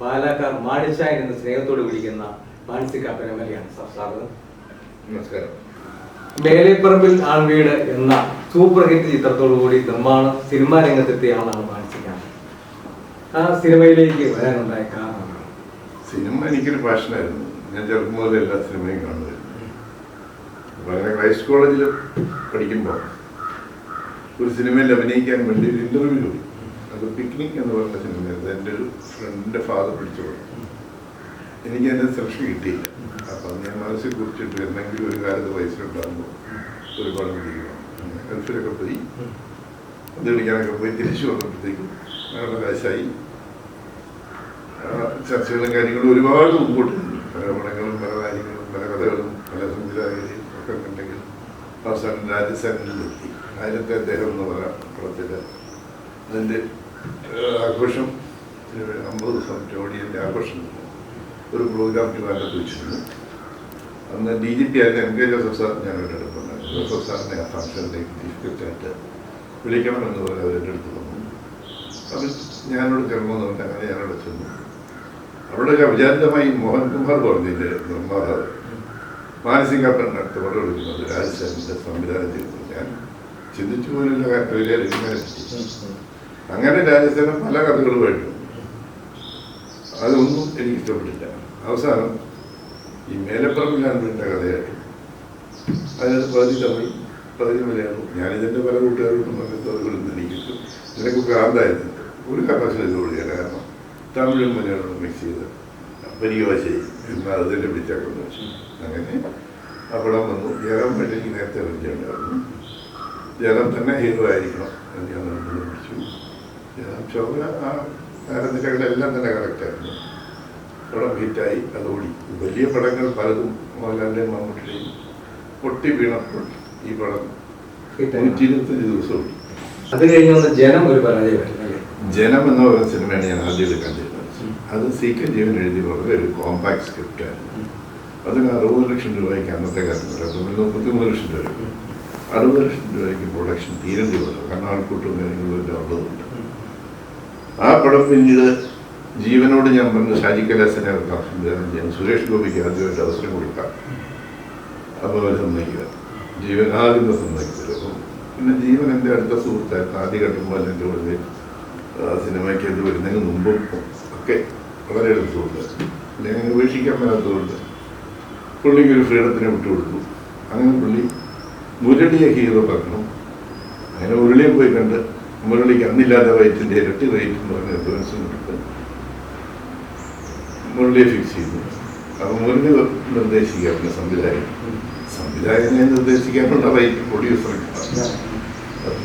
പാലക്കാർ മാടിച്ചായൻ എന്ന സ്നേഹത്തോട് വിളിക്കുന്ന മാനസിക പരമലയാണ് സാർ സ്വാഗതം നമസ്കാരം. മേലെപ്പറമ്പിൽ ആൺവീട് എന്ന സൂപ്പർ ഹിറ്റ് ചിത്രത്തോടു കൂടി നിർമ്മാണം സിനിമാ രംഗത്തെത്തിയ ആളാണ് മാനസികാണ് ആ സിനിമയിലേക്ക് വരാനുണ്ടായ കാരണം സിനിമ എനിക്കൊരു പാഷനായിരുന്നു ഞാൻ ചെറുപ്പം മുതൽ എല്ലാ സിനിമയും കാണുന്നത് അപ്പോൾ അങ്ങനെ ക്രൈസ്റ്റ് കോളേജിൽ പഠിക്കുമ്പോൾ ഒരു സിനിമയിൽ അഭിനയിക്കാൻ വേണ്ടി ഒരു ഇന്റർവ്യൂ അത് പിക്നിക് എന്ന് പറഞ്ഞ സിനിമയായിരുന്നു എന്റെ ഒരു ഫ്രണ്ടിന്റെ ഫാദർ പിടിച്ചു കൊടുത്തു എനിക്ക് അതിന്റെ സെലക്ഷൻ കിട്ടിയില്ല. അപ്പം ഞാൻ മനസ്സിൽ കുറിച്ചിട്ട് എന്തെങ്കിലും ഒരു കാലത്ത് പൈസ ഉണ്ടാകുമ്പോൾ ഒരു പടം പിടിക്കണം ഗൾഫിലൊക്കെ പോയി. അത് പിടിക്കാനൊക്കെ പോയി. തിരിച്ചു വന്നപ്പോഴത്തേക്കും അങ്ങനെ കാശായി. ചർച്ചകളും കാര്യങ്ങളും ഒരുപാട് മുമ്പോട്ട്. പല പടങ്ങളും പല കാര്യങ്ങളും പല കഥകളും പല സംവിധായകരെയും ഒക്കെ ഉണ്ടെങ്കിൽ അവസാനം രാജസ്ഥാനിലെത്തി. ആയിരത്തെ അദ്ദേഹം എന്ന് പറയാം പടത്തിൽ അതിന്റെ ആഘോഷം അമ്പത് ദിവസം ജോഡിയന്റെ ആഘോഷം. ഒരു പ്രോഗ്രാം ട്രിവാൻഡ്രത്ത് വെച്ചിരുന്നു. അന്ന് ഡി ജി പി ആയിട്ട് എം കെ ജോസഫ് സാർ ഞാൻ അടുത്തുണ്ടായിരുന്നു ജോസഫ് സാറിനെ ആ ഫംഗ്ഷനിലേക്ക് ചീഫ് ഗസ്റ്റായിട്ട് വിളിക്കണമെന്ന് പറഞ്ഞ് അവരുടെ അടുത്ത് വന്നു. അപ്പം ഞാനോട് ചെല്ലണമെന്ന് പറഞ്ഞാൽ അങ്ങനെ ഞാനോട് ചെന്നു. അവിടെ വിചാരിതമായി മോഹൻകുമാർ പറഞ്ഞില്ല നിർമ്മാതാവ്? മാനസികാപ്പൻ അടുത്ത് പടം എടുക്കുന്നത് രാജസ്ഥാനിന്റെ സംവിധാനം ചെയ്തു. ഞാൻ ചിന്തിച്ചു പോലുള്ള കാര്യം പറ്റി അങ്ങനെ രാജസേന പല കഥകളുമായിട്ടും അതൊന്നും എനിക്ക് ഇഷ്ടപ്പെട്ടില്ല അവസാനം ഈ മേലപ്പറമ്പിലാണ്ടിന്റെ കഥയായിട്ട് അതിനകത്ത് പകുതി തമിഴ് പകുതി മലയാളം. ഞാനിതിന്റെ പല കൂട്ടുകാരോടും പറഞ്ഞത്തോടും എനിക്ക് നിനക്ക് ഭ്രാന്തായിരുന്നു. ഒരു ഒഴിയാണ് കാരണം തമിഴും മലയാളവും മിക്സ് ചെയ്ത് പരിഭാഷയായി. എന്നാൽ അതിന്റെ വിളിച്ചാക്കുന്നു അങ്ങനെ അവിടെ വന്നു. ജയറാം വേണ്ടി നേരത്തെ വിളിച്ചിട്ടുണ്ടായിരുന്നു ജയറാം തന്നെ ഹീറോ ആയിരിക്കണം എന്ന് ഞാൻ നിർബന്ധിച്ചു. ശോഭന ആ തന്നെ കറക്റ്റായിരുന്നു പടം ഹിറ്റായി അത് ഓടി. വലിയ പടങ്ങൾ പലതും മോഹൻലാലിന്റെയും മമ്മൂട്ടിയുടെയും പൊട്ടി വീണപ്പോൾ ഈ പടം നൂറ്റി ഇരുപത്തഞ്ച് ദിവസം ഓടി. അത് കഴിഞ്ഞ് വന്ന ജനം ഒരു പരാജയമായിരുന്നു ജനം എന്ന പറയുന്ന സിനിമയാണ് ഞാൻ ആദ്യം എടുക്കാൻ ചെയ്തത് അത് സി കെ ജീവൻ എഴുതി വളരെ ഒരു കോമ്പാക്ട് സ്ക്രിപ്റ്റായിരുന്നു അതിന് അറുപത് ലക്ഷം രൂപയ്ക്ക് അന്നത്തെ കാലത്ത് അറുപത് മുപ്പത്തിമൂന്ന് ലക്ഷം രൂപ അറുപത് ലക്ഷം രൂപയ്ക്ക് പ്രൊഡക്ഷൻ തീരേണ്ടി വന്നു കാരണം ആൾക്കൂട്ടും കാര്യങ്ങളും എല്ലാം ഉള്ളതുകൊണ്ട് ആ പടം പിന്നീട് ജീവനോട് ഞാൻ പറഞ്ഞു ഷാജി കലാസിനെ സംവിധാനം ചെയ്യാൻ സുരേഷ് ഗോപിക്ക് ആദ്യമായിട്ട് അവസരം കൊടുക്കാം. അപ്പോൾ അവർ സമ്മതിക്കുക. ജീവൻ ആദ്യം സമ്മതിക്കില്ല അപ്പം പിന്നെ ജീവൻ എന്റെ അടുത്ത സുഹൃത്തായിരുന്നു. ആദ്യ പോലെ എന്റെ കൂടെ സിനിമയ്ക്ക് എന്ത് വരുന്നതിന് മുമ്പും ഒക്കെ വളരെ അടുത്ത സുഹൃത്തായിരുന്നു പിന്നെ അങ്ങനെ ഉപേക്ഷിക്കാൻ മേലാത്തതുകൊണ്ട് പുള്ളിക്ക് ഒരു ഫ്രീഡത്തിന് വിട്ടുകൊടുത്തു അങ്ങനെ പുള്ളി മുരളിയെ ഹീറോ പറഞ്ഞു. അങ്ങനെ ഉരുളിയെ പോയി കണ്ട് മുരളിക്ക് അന്നില്ലാത്ത വൈറ്റിന്റെ ഇരട്ടി റേറ്റ് എന്ന് പറഞ്ഞ അഡ്വാൻസ് കൊടുത്ത് മുരളിയെ ഫിക്സ് ചെയ്തു അപ്പോൾ മുരളി പിന്നെ സംവിധായകൻ. സംവിധായകനെ നിർദ്ദേശിക്കാനുള്ള റൈറ്റ് പ്രൊഡ്യൂസർക്ക്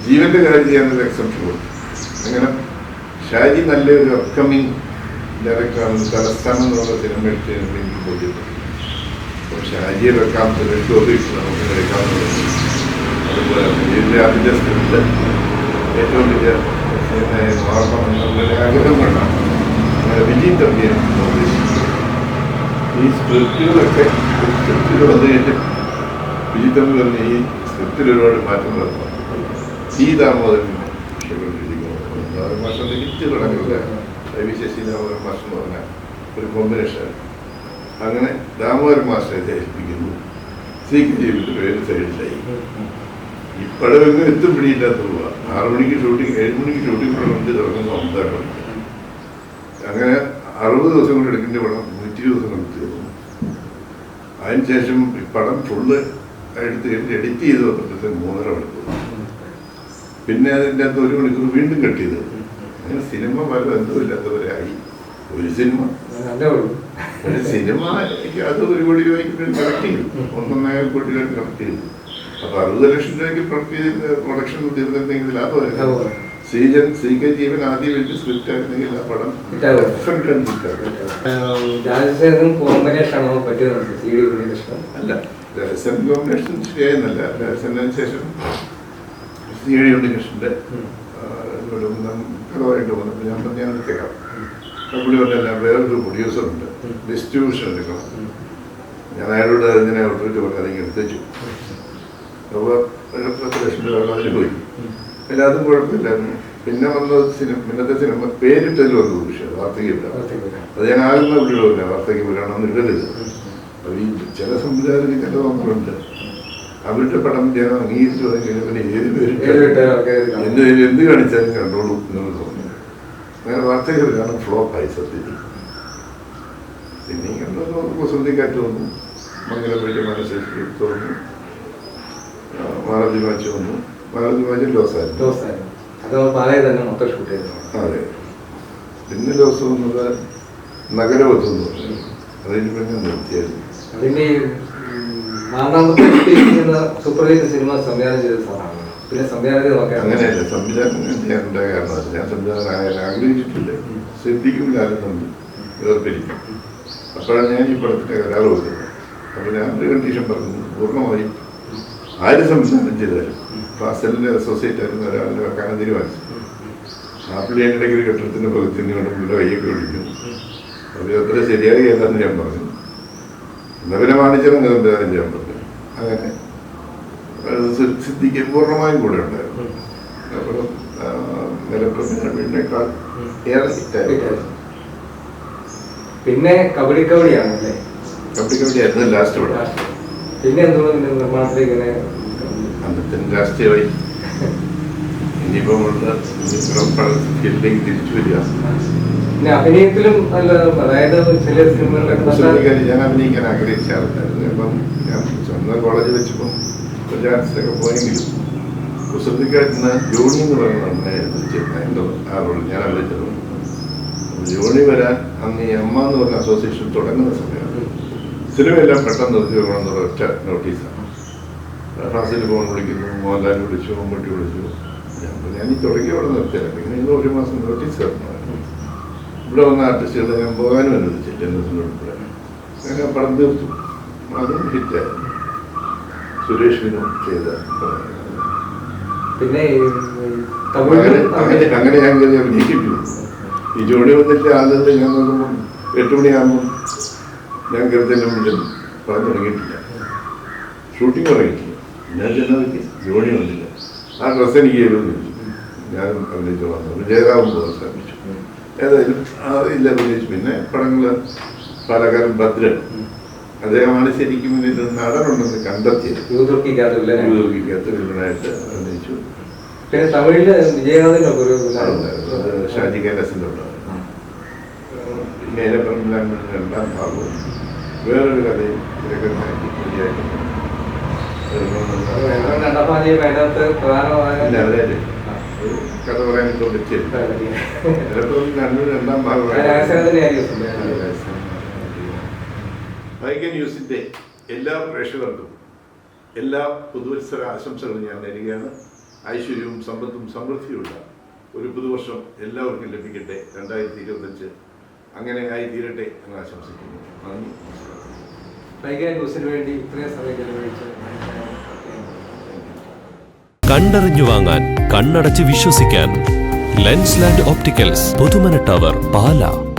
ജീവന്റെ കാര്യം ചെയ്യാനൊരു എക്സെപ്ഷൻ കൊടുത്തു. അങ്ങനെ ഷാജി നല്ലൊരു അപ്കമിങ് ഡയറക്ടറാണ് തലസ്ഥാനം എന്ന് പറഞ്ഞ സിനിമ എടുത്തതിന് എനിക്ക് ബോധ്യപ്പെട്ടു. ഷാജിയെ വെക്കാം. ഗോപി നമുക്ക് എടുക്കാമെന്നുള്ളത് അതുപോലെ അതിന്റെ സ്ക്രിപ്റ്റ് ഏറ്റവും വലിയ മാറണം എന്നുള്ളൊരു ആഗ്രഹം കൊണ്ടാണ്. വിജയ് തമ്പിയാണ് ഈ സ്ക്രിപ്റ്റുകളൊക്കെ സ്ക്രിപ്റ്റുകൾ വന്നു കഴിഞ്ഞാൽ വിജയ് തമ്പി പറഞ്ഞ ഈ സ്ക്രിപ്റ്റിൽ ഒരുപാട് മാറ്റം വരുന്നു ഈ ദാമോദരൻ ദാമോദരൻ മാഷം ലിമിറ്റ് കടങ്ങളുടെ രവി ശശി ദാമോദരൻ മാഷം എന്ന് പറഞ്ഞ ഒരു കോമ്പിനേഷൻ അങ്ങനെ ദാമോദരൻ മാസ്റ്ററെ ധരിപ്പിക്കുന്നു സി ജീവിതത്തിൽ വേറെ സൈഡിലായി. ഇപ്പോഴും എത്തും പിടിയില്ലാത്ത പോവുക ആറു മണിക്ക് ഷൂട്ടിംഗ് ഏഴ് മണിക്ക് ഷൂട്ടിംഗ് പടം തുടങ്ങുന്ന ഒന്നായിട്ടുണ്ട് അങ്ങനെ അറുപത് ദിവസം കൊണ്ട് എടുക്കേണ്ട പടം നൂറ്റി ദിവസം കൊണ്ട് തീർന്നു അതിനുശേഷം ഈ പടം ഫുള്ള് എടുത്ത് എഡിറ്റ് ചെയ്ത് വന്നപ്പോഴത്തേക്ക് മൂന്നര മണിക്കൂർ. പിന്നെ അതിന്റെ അകത്ത് ഒരു മണിക്കൂർ വീണ്ടും കട്ട് ചെയ്ത് അങ്ങനെ സിനിമ പല ബന്ധമില്ലാത്തവരെ ആയി. ഒരു സിനിമ. ഒരു സിനിമ അത് ഒരു കോടി രൂപയ്ക്ക് കറക്റ്റ് ചെയ്തു. ഒന്നൊന്നര കോടി രൂപ കറക്റ്റ് ചെയ്തു. അപ്പൊ അറുപത് ലക്ഷം രൂപയ്ക്ക് പ്രൊഡക്ഷൻ തീർന്നിട്ടുണ്ടെങ്കിൽ ലാഭമായിരുന്നു സീജൻ ശ്രീജൻ സി കെ ജീവൻ ആദ്യം വെച്ച് സ്ക്രിപ്റ്റ് ആയിരുന്നെങ്കിൽ ആ പടം അല്ല രഹസ്യം കോമ്പിനേഷൻ ശരിയായിരുന്നല്ല രഹസ്യത്തിന് ശേഷം സി ഡി ഉണ്ണികൃഷ്ണന്റെ ഉം. കഥമായിട്ട് വന്നപ്പോൾ ഞാൻ പറഞ്ഞു ഞാൻ എടുത്തേക്കാം പുള്ളി പറഞ്ഞല്ല വേറൊരു പ്രൊഡ്യൂസർ ഉണ്ട്. ഡിസ്ട്രിബ്യൂഷൻ എടുക്കണം. ഞാൻ അയാളോട് അതിനെ ഔട്ട്ലെറ്റ് പറഞ്ഞ് അതിങ്ങനെ എടുത്തേച്ചു പത്ത് ലക്ഷം രൂപ അതിന് പോയി. പിന്നെ അതും കുഴപ്പമില്ലായിരുന്നു പിന്നെ വന്നത് സിനിമ പിന്നത്തെ സിനിമ പേരിട്ടതിൽ വന്നു പക്ഷേ വാർത്തകയില്ല അത് ഞാൻ ആരും വിടൂല വാർത്തക വിടണമെന്ന് ഇടരുത്. അപ്പൊ ഈ ചില സംവിധായകർ ചില തോന്നലുണ്ട്. അവരുടെ പടം ഞാൻ അംഗീകരിച്ചു തുടങ്ങിയാൽ പിന്നെ ഏത്. എന്ത് എന്ത് കാണിച്ചാലും കണ്ടോളൂ എന്ന് തോന്നുന്നു അങ്ങനെ വാർത്തകൾ കാണും ഫ്ലോപ്പായി സത്യത്തിൽ. പിന്നെ ഇങ്ങനെ കണ്ടോ കുസൃതിക്കാറ്റ് വന്നു. മംഗലപ്പേട്ട് മനസ്സിൽ തോന്നുന്നു മാലതി മാച്ച് വന്നു. മാലതി മാച്ച് അത് പാലയിൽ തന്നെ മൊത്തം ഷൂട്ട് ചെയ്തു. അതെ. പിന്നെ ലോസ് വന്നത് പറഞ്ഞു. അതിന് പിന്നെ നിർത്തിയായിരുന്നു. സൂപ്പർ ഹിറ്റ് സിനിമ സംവിധാനം ചെയ്ത സാറാണ്. പിന്നെ സംവിധാനം ചെയ്ത് അങ്ങനെയല്ല സംവിധാനം ചെയ്യേണ്ട കാരണം ഞാൻ സംവിധാനം ആഗ്രഹിച്ചിട്ടില്ല. ശ്രദ്ധിക്കും കാലം തമ്മിൽ വേർപിരിക്കും അപ്പോഴാണ് ഞാൻ ഈ പടത്തിന്റെ കരാറ് വരുന്നത് അപ്പോൾ ഞാൻ ഒരു കണ്ടീഷൻ പറഞ്ഞു പൂർണമായും ആര് സംവിധാനം ചെയ്താലും ഫാസലിന്റെ അസോസിയേറ്റ് ആയിരുന്ന ഒരാളിനെ വെക്കാനും തീരുമാനിച്ചു ആ പുള്ളി എന്റെ ഒരു കെട്ടിടത്തിന്റെ പകുതി കൊണ്ട് പുള്ളിയുടെ കൈയൊക്കെ വിളിക്കും അവർ അത്ര ശരിയായി ഏതാന്ന് ഞാൻ പറഞ്ഞു. എന്നാ പിന്നെ വാണിജ്യം സംവിധാനം ചെയ്യാൻ പറഞ്ഞു. അങ്ങനെ. അത് സി- സിദ്ദിഖ് പൂർണമായും കൂടെ ഉണ്ടായിരുന്നു. അപ്പോൾ ഏറെ പിന്നെ കബഡി കബഡിയാണ് കബഡി കബഡി ആയിരുന്നു ലാസ്റ്റ് ഇവിടെ പിന്നെ എന്തുകൊണ്ട് പിന്നെ നിർമ്മാണത്തിലേക്ക് ഇങ്ങനെ അന്നത്തിന് രാഷ്ട്രീയമായി ഇനിയിപ്പോൾ ഫീൽഡിലേക്ക് തിരിച്ചു വരിക. പിന്നെ അഭിനയത്തിലും നല്ല അതായത് ചില സിനിമകളിലൊക്കെ ഞാൻ അഭിനയിക്കാൻ ആഗ്രഹിച്ച ആൾക്കായിരുന്നു അപ്പം ഞാൻ സ്വന്തം കോളേജിൽ വെച്ചപ്പം ഡാൻസിലൊക്കെ പോയെങ്കിലും കുസൃതിക്കാരുന്ന ജോണി എന്ന് പറയുന്ന അമ്മയെ വിളിച്ചിരുന്നു. എന്റെ ആ റോൾ ഞാൻ വിളിച്ചത് ജോണി വരാൻ അന്ന് ഈ അമ്മ എന്ന് പറഞ്ഞ അസോസിയേഷൻ തുടങ്ങുന്ന സമയമാണ്. സിനിമയെല്ലാം പെട്ടെന്ന് നിർത്തി വെക്കണം എന്നുള്ള ഒറ്റ നോട്ടീസാണ് ക്ലാസ്സിൽ പോകാൻ വിളിക്കുന്നു മോഹൻലാൽ വിളിച്ചു മമ്മൂട്ടി വിളിച്ചു. ഞാൻ ഞാൻ ഈ തുടങ്ങി അവിടെ നിർത്തിയാൽ പിന്നെ ഇന്ന് ഒരു മാസം നോട്ടീസ് തരണം. ഇവിടെ വന്ന ആർട്ടിസ്റ്റുകളെ ഞാൻ പോകാനും അനുവദിച്ചില്ല എന്നതിന്റെ ഉൾപ്പെടെ അങ്ങനെ പടം തീർത്തു. അതും ഹിറ്റായിരുന്നു. സുരേഷ് വിനു ചെയ്ത പിന്നെ അങ്ങനെ അങ്ങനെ ഞാൻ കയറി ഈ ജോലി വന്നിട്ട് ആദ്യത്തെ ഞാൻ നോക്കുമ്പോൾ എട്ട് മണിയാകുമ്പോൾ ഞാൻ കരുതലും മുന്നിൽ പറഞ്ഞു തുടങ്ങിയിട്ടില്ല. ഷൂട്ടിംഗ് തുടങ്ങിയിട്ടില്ല. ഞാൻ ചെന്നതൊക്കെ ജോലി വന്നില്ല. ആ ഡ്രസ്സ് എനിക്ക് ചോദിച്ചു ഞാൻ അഭിനയിച്ച് വന്നു. ജയരാമൻ പോകാൻ ശ്രമിച്ചു. ഏതായാലും ആ ഇല്ല അഭിനയിച്ചു. പിന്നെ പടങ്ങൾ പാലക്കാരൻ ഭദ്രൻ. അദ്ദേഹമാണ് ശരിക്കും ഇതിൽ നടനുണ്ടെന്ന് കണ്ടെത്തിയത്. യൂതുർക്കിക്കകത്ത് വില്ലനെ ഉപയോഗിക്കാത്ത വില്ലനായിട്ട് അഭിനയിച്ചു. പിന്നെ തമിഴിൽ വിജയകാന്തിന്റെ ഒരു ഷാജി കൈലാസിന്റെ ഉണ്ടായിരുന്നു മേലപ്പറമ്പിലാണ് രണ്ടാം ഭാഗവും വേറൊരു കഥയും ശരിയായിട്ട് ഒരു കഥ പറയാൻ ചിലപ്പോൾ രണ്ടും രണ്ടാം രഹസ്യത്തിനായിരിക്കും വൈകൻ എല്ലാ പ്രേക്ഷകർക്കും എല്ലാ പുതുവത്സര ആശംസകളും ഞാൻ നേരുകയാണ്. ഐശ്വര്യവും സമ്പത്തും സമൃദ്ധിയുമുള്ള ഒരു പുതുവർഷം എല്ലാവർക്കും ലഭിക്കട്ടെ. രണ്ടായിരത്തി ഇരുപത്തഞ്ച് അങ്ങനെ ആയി തീരട്ടെ എന്ന് ആശംസിക്കുന്നു. നന്ദി നമസ്കാരം. വൈകാൻ ന്യൂസിന് വേണ്ടി ഇത്രയും സമയം ചെലവഴിച്ച് കണ്ടറിഞ്ഞു വാങ്ങാൻ കണ്ണടച്ച് വിശ്വസിക്കാൻ lens land opticals Puthumana tower Pala.